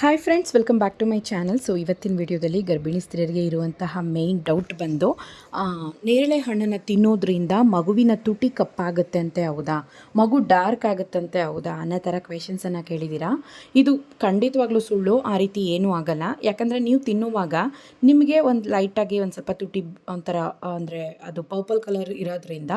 Hi friends welcome back to my channel so ಇವತ್ತಿನ ವಿಡಿಯೋದಲ್ಲಿ ಗರ್ಭಿಣಿ ಸ್ತ್ರೀಯರಿಗೆ ಇರುವಂತಹ ಮೇಯ್ನ್ ಡೌಟ್ ಬಂದು ನೇರಳೆ ಹಣ್ಣನ್ನು ತಿನ್ನೋದ್ರಿಂದ ಮಗುವಿನ ತುಟಿ ಕಪ್ಪಾಗುತ್ತೆ ಅಂತೆ ಹೌದಾ? ಮಗು ಡಾರ್ಕ್ ಆಗುತ್ತಂತೆ ಹೌದಾ ಅನ್ನೋ ಥರ ಕ್ವೆಶನ್ಸನ್ನು ಕೇಳಿದ್ದೀರಾ ಇದು ಖಂಡಿತವಾಗ್ಲೂ ಸುಳ್ಳು, ಆ ರೀತಿ ಏನೂ ಆಗಲ್ಲ. ಯಾಕಂದರೆ ನೀವು ತಿನ್ನುವಾಗ ನಿಮಗೆ ಒಂದು ಲೈಟಾಗಿ ಒಂದು ಸ್ವಲ್ಪ ತುಟಿ, ಒಂಥರ, ಅಂದರೆ ಅದು ಪರ್ಪಲ್ ಕಲರ್ ಇರೋದ್ರಿಂದ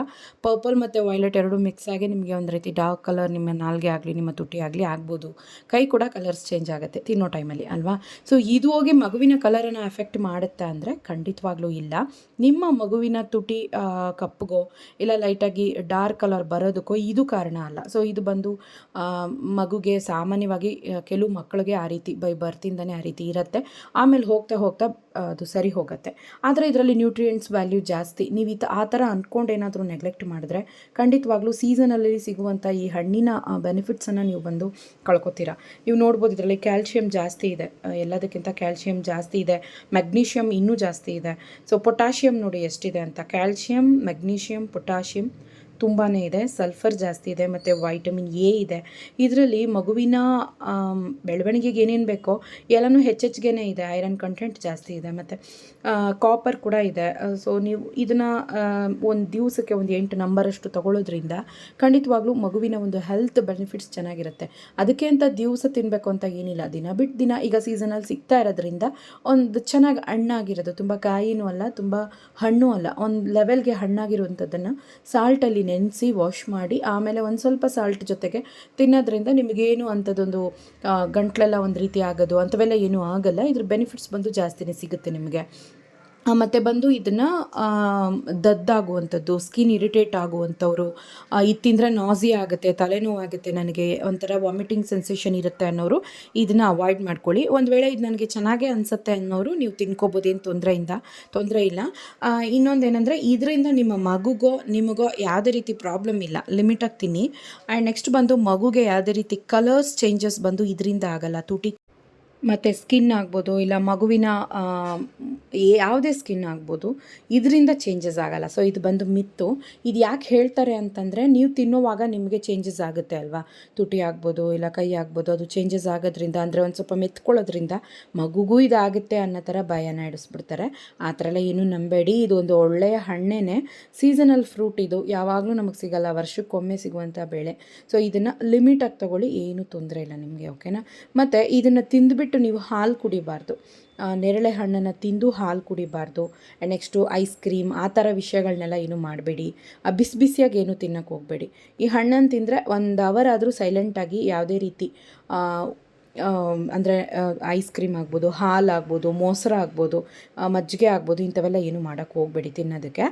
ಪರ್ಪಲ್ ಮತ್ತು ವೈಲೆಟ್ ಎರಡು ಮಿಕ್ಸ್ ಆಗಿ ನಿಮಗೆ ಒಂದು ರೀತಿ ಡಾರ್ಕ್ ಕಲರ್ ನಿಮ್ಮ ನಾಲ್ಗೆ ಆಗಲಿ, ನಿಮ್ಮ ತುಟಿ ಆಗಲಿ ಆಗ್ಬೋದು. ಕೈ ಕೂಡ ಕಲರ್ಸ್ ಚೇಂಜ್ ಆಗುತ್ತೆ. ತಿನ್ನೋ ಟೈಮಲ್ಲಿ, ಅಲ್ವಾ? ಸೊ ಇದು ಹೋಗಿ ಮಗುವಿನ ಕಲರನ್ನು ಎಫೆಕ್ಟ್ ಮಾಡುತ್ತಾ ಅಂದರೆ ಖಂಡಿತವಾಗ್ಲೂ ಇಲ್ಲ. ನಿಮ್ಮ ಮಗುವಿನ ತುಟಿ ಕಪ್ಪುಗೋ, ಇಲ್ಲ ಲೈಟಾಗಿ ಡಾರ್ಕ್ ಕಲರ್ ಬರೋದಕ್ಕೋ ಇದು ಕಾರಣ ಅಲ್ಲ. ಸೊ ಇದು ಬಂದು ಮಗುಗೆ ಸಾಮಾನ್ಯವಾಗಿ ಕೆಲವು ಮಕ್ಕಳಿಗೆ ಆ ರೀತಿ, ಬೈ ಬರ್ತಿಂದನೇ ಆ ರೀತಿ ಇರುತ್ತೆ. ಆಮೇಲೆ ಹೋಗ್ತಾ ಹೋಗ್ತಾ ಅದು ಸರಿ ಹೋಗುತ್ತೆ. ಆದರೆ ಇದರಲ್ಲಿ ನ್ಯೂಟ್ರಿಯೆಂಟ್ಸ್ ವ್ಯಾಲ್ಯೂ ಜಾಸ್ತಿ. ನೀವು ಈ ತ- ಆ ಥರ ಅಂದ್ಕೊಂಡು ಏನಾದರೂ ನೆಗ್ಲೆಕ್ಟ್ ಮಾಡಿದ್ರೆ ಖಂಡಿತವಾಗ್ಲೂ ಸೀಸನಲ್ಲಿ ಸಿಗುವಂಥ ಈ ಹಣ್ಣಿನ ಬೆನಿಫಿಟ್ಸನ್ನು ನೀವು ಬಂದು ಕಳ್ಕೊತೀರಾ. ನೀವು ನೋಡ್ಬೋದು ಇದರಲ್ಲಿ ಕ್ಯಾಲ್ಶಿಯಂ ಜಾಸ್ತಿ ಇದೆ. ಎಲ್ಲದಕ್ಕಿಂತ ಕ್ಯಾಲ್ಶಿಯಂ ಜಾಸ್ತಿ ಇದೆ. ಮೆಗ್ನೀಷಿಯಮ್ ಇನ್ನೂ ಜಾಸ್ತಿ ಇದೆ. ಸೊ ಪೊಟ್ಯಾಷಿಯಮ್ ನೋಡಿ ಎಷ್ಟಿದೆ ಅಂತ. ಕ್ಯಾಲ್ಶಿಯಂ ಮೆಗ್ನೀಷಿಯಮ್ ಪೊಟ್ಯಾಷಿಯಮ್ ತುಂಬಾ ಇದೆ. ಸಲ್ಫರ್ ಜಾಸ್ತಿ ಇದೆ ಮತ್ತು ವೈಟಮಿನ್ ಎ ಇದೆ. ಇದರಲ್ಲಿ ಮಗುವಿನ ಬೆಳವಣಿಗೆಗೆ ಏನೇನು ಬೇಕೋ ಎಲ್ಲನೂ ಹೆಚ್ಚೆಚ್ಗೆ ಇದೆ. ಐರನ್ ಕಂಟೆಂಟ್ ಜಾಸ್ತಿ ಇದೆ ಮತ್ತು ಕಾಪರ್ ಕೂಡ ಇದೆ. ಸೊ ನೀವು ಇದನ್ನು ಒಂದು ದಿವಸಕ್ಕೆ ಒಂದು ಎಂಟು ನಂಬರಷ್ಟು ತಗೊಳ್ಳೋದ್ರಿಂದ ಖಂಡಿತವಾಗ್ಲೂ ಮಗುವಿನ ಒಂದು ಹೆಲ್ತ್ ಬೆನಿಫಿಟ್ಸ್ ಚೆನ್ನಾಗಿರುತ್ತೆ. ಅದಕ್ಕೆ ಅಂತ ದಿವಸ ತಿನ್ನಬೇಕು ಅಂತ ಏನಿಲ್ಲ. ದಿನ ಬಿಟ್ಟು ದಿನ ಈಗ ಸೀಸನಲ್ಲಿ ಸಿಗ್ತಾ ಇರೋದ್ರಿಂದ ಒಂದು ಚೆನ್ನಾಗಿ ಹಣ್ಣಾಗಿರೋದು. ತುಂಬ ಕಾಯಿನೂ ಅಲ್ಲ, ತುಂಬ ಹಣ್ಣು ಅಲ್ಲ, ಒಂದು ಲೆವೆಲ್ಗೆ ಹಣ್ಣಾಗಿರುವಂಥದ್ದನ್ನು ಸಾಲ್ಟಲ್ಲಿ ನೆನೆಸಿ ವಾಶ್ ಮಾಡಿ, ಆಮೇಲೆ ಒಂದು ಸ್ವಲ್ಪ ಸಾಲ್ಟ್ ಜೊತೆಗೆ ತಿನ್ನೋದ್ರಿಂದ ನಿಮಗೇನು ಅಂಥದ್ದೊಂದು ಗಂಟ್ಲೆಲ್ಲ ಒಂದು ರೀತಿ ಆಗೋದು, ಅಂಥವೆಲ್ಲ ಏನೂ ಆಗಲ್ಲ. ಇದ್ರ ಬೆನಿಫಿಟ್ಸ್ ಬಂದು ಜಾಸ್ತಿನೇ ಸಿಗುತ್ತೆ ನಿಮಗೆ. ಮತ್ತು ಬಂದು ಇದನ್ನು ದದ್ದಾಗುವಂಥದ್ದು ಸ್ಕಿನ್ ಇರಿಟೇಟ್ ಆಗುವಂಥವ್ರು ಇದು ತಿಂದರೆ ನಾಸಿ ಆಗುತ್ತೆ ತಲೆನೋವಾಗುತ್ತೆ ನನಗೆ, ಒಂಥರ ವಾಮಿಟಿಂಗ್ ಸೆನ್ಸೇಷನ್ ಇರುತ್ತೆ ಅನ್ನೋರು ಇದನ್ನು ಅವಾಯ್ಡ್ ಮಾಡ್ಕೊಳ್ಳಿ. ಒಂದು ವೇಳೆ ಇದು ನನಗೆ ಚೆನ್ನಾಗೇ ಅನಿಸುತ್ತೆ ಅನ್ನೋರು ನೀವು ತಿನ್ಕೋಬೋದೇನು ತೊಂದರೆಯಿಂದ, ತೊಂದರೆ ಇಲ್ಲ. ಇನ್ನೊಂದು ಏನಂದರೆ ಇದರಿಂದ ನಿಮ್ಮ ಮಗುಗೋ, ನಿಮಗೋ ಯಾವುದೇ ರೀತಿ ಪ್ರಾಬ್ಲಮ್ ಇಲ್ಲ. ಲಿಮಿಟಾಗಿ ತಿನ್ನಿ. ಆ್ಯಂಡ್ ನೆಕ್ಸ್ಟ್ ಬಂದು ಮಗುಗೆ ಯಾವುದೇ ರೀತಿ ಕಲರ್ಸ್ ಚೇಂಜಸ್ ಬಂದು ಇದರಿಂದ ಆಗಲ್ಲ. ತುಟಿ ಮತ್ತು ಸ್ಕಿನ್ ಆಗ್ಬೋದು, ಇಲ್ಲ ಮಗುವಿನ ಯಾವುದೇ ಸ್ಕಿನ್ ಆಗ್ಬೋದು, ಇದರಿಂದ ಚೇಂಜಸ್ ಆಗಲ್ಲ. ಸೊ ಇದು ಬಂದು ಮಿತ್ತು. ಇದು ಯಾಕೆ ಹೇಳ್ತಾರೆ ಅಂತಂದರೆ, ನೀವು ತಿನ್ನುವಾಗ ನಿಮಗೆ ಚೇಂಜಸ್ ಆಗುತ್ತೆ ಅಲ್ವಾ? ತುಟಿ ಆಗ್ಬೋದು, ಇಲ್ಲ ಕೈ ಆಗ್ಬೋದು, ಅದು ಚೇಂಜಸ್ ಆಗೋದ್ರಿಂದ, ಅಂದರೆ ಒಂದು ಸ್ವಲ್ಪ ಮೆತ್ಕೊಳ್ಳೋದ್ರಿಂದ ಮಗುಗೂ ಇದಾಗುತ್ತೆ ಅನ್ನೋ ಥರ ಭಯನ ಇಡಿಸ್ಬಿಡ್ತಾರೆ ಆ ಥರ ಎಲ್ಲ ಏನೂ ನಂಬೇಡಿ. ಇದು ಒಂದು ಒಳ್ಳೆಯ ಹಣ್ಣೇ ಸೀಸನಲ್ ಫ್ರೂಟ್ ಇದು. ಯಾವಾಗಲೂ ನಮಗೆ ಸಿಗಲ್ಲ. ವರ್ಷಕ್ಕೊಮ್ಮೆ ಸಿಗುವಂಥ ಬೆಳೆ. ಸೊ ಇದನ್ನು ಲಿಮಿಟಾಗಿ ತೊಗೊಳ್ಳಿ. ಏನೂ ತೊಂದರೆ ಇಲ್ಲ ನಿಮಗೆ ಓಕೆನಾ ಮತ್ತು ಇದನ್ನು ತಿಂದುಬಿಟ್ಟು ನೀವು ಹಾಲು ಕುಡಿಬಾರ್ದು. ನೆರಳೆ ಹಣ್ಣನ್ನು ತಿಂದು ಹಾಲು ಕುಡಿಬಾರ್ದು. ನೆಕ್ಸ್ಟು ಐಸ್ ಕ್ರೀಮ್, ಆ ಥರ ವಿಷಯಗಳನ್ನೆಲ್ಲ ಏನು ಮಾಡಬೇಡಿ. ಬಿಸಿ ಬಿಸಿಯಾಗಿ ಏನು ತಿನ್ನೋಕ್ಕೆ ಹೋಗಬೇಡಿ. ಈ ಹಣ್ಣನ್ನು ತಿಂದರೆ ಒಂದು ಅವರ್ ಆದರೂ ಸೈಲೆಂಟಾಗಿ ಯಾವುದೇ ರೀತಿ ಅಂದರೆ ಐಸ್ ಕ್ರೀಮ್ ಆಗ್ಬೋದು, ಹಾಲು ಆಗ್ಬೋದು, ಮೊಸರು ಆಗ್ಬೋದು ಮಜ್ಜಿಗೆ ಆಗ್ಬೋದು, ಇಂಥವೆಲ್ಲ ಏನು ಮಾಡೋಕ್ಕೆ ಹೋಗಬೇಡಿ ತಿನ್ನೋದಕ್ಕೆ.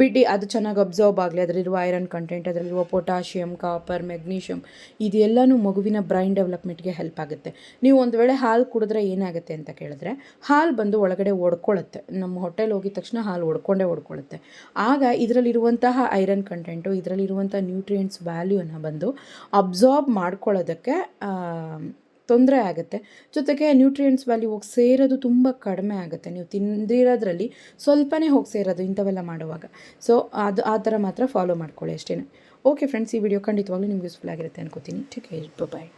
ಬಿಡಿ, ಅದು ಚೆನ್ನಾಗಿ ಅಬ್ಸರ್ವ್ ಆಗಲಿ, ಅದರಲ್ಲಿರುವ ಐರನ್ ಕಂಟೆಂಟ್ ಅದರಲ್ಲಿರುವ ಪೊಟ್ಯಾಷಿಯಮ್ ಕಾಪರ್ ಮೆಗ್ನೀಷಿಯಮ್ ಇದೆಲ್ಲನೂ ಮಗುವಿನ ಬ್ರೈನ್ ಡೆವಲಪ್ಮೆಂಟ್ಗೆ ಹೆಲ್ಪ್ ಆಗುತ್ತೆ. ನೀವು ಒಂದು ವೇಳೆ ಹಾಲು ಕುಡಿದ್ರೆ ಏನಾಗುತ್ತೆ ಅಂತ ಕೇಳಿದ್ರೆ, ಹಾಲು ಬಂದು ಒಳಗಡೆ ಒಡ್ಕೊಳ್ಳುತ್ತೆ ನಮ್ಮ ಹೊಟ್ಟೆಲಿ ಹೋಗಿದ ತಕ್ಷಣ ಹಾಲು ಒಡ್ಕೊಂಡೇ ಒಡ್ಕೊಳ್ಳುತ್ತೆ ಆಗ ಇದರಲ್ಲಿರುವಂತಹ ಐರನ್ ಕಂಟೆಂಟು ಇದರಲ್ಲಿರುವಂಥ ನ್ಯೂಟ್ರಿಯೆಂಟ್ಸ್ ವ್ಯಾಲ್ಯೂನ ಬಂದು ಅಬ್ಸಾರ್ಬ್ ಮಾಡ್ಕೊಳ್ಳೋದಕ್ಕೆ ತೊಂದರೆ ಆಗುತ್ತೆ. ಜೊತೆಗೆ ನ್ಯೂಟ್ರಿಯೆಂಟ್ಸ್ ವ್ಯಾಲ್ಯೂ ಹೋಗಿ ಸೇರೋದು ತುಂಬ ಕಡಿಮೆ ಆಗುತ್ತೆ. ನೀವು ತಿಂದಿರೋದ್ರಲ್ಲಿ ಸ್ವಲ್ಪನೇ ಹೋಗಿ ಸೇರೋದು ಇಂಥವೆಲ್ಲ ಮಾಡುವಾಗ. ಸೊ ಅದು ಆ ಥರ ಮಾತ್ರ ಫಾಲೋ ಮಾಡ್ಕೊಳ್ಳಿ ಅಷ್ಟೇ ಓಕೆ ಫ್ರೆಂಡ್ಸ್ ಈ ವಿಡಿಯೋ ಖಂಡಿತವಾಗ್ಲೂ ನಿಮ್ಗೆ ಯೂಸ್ಫುಲ್ ಆಗಿರುತ್ತೆ ಅನ್ಕೋತೀನಿ. Take care bye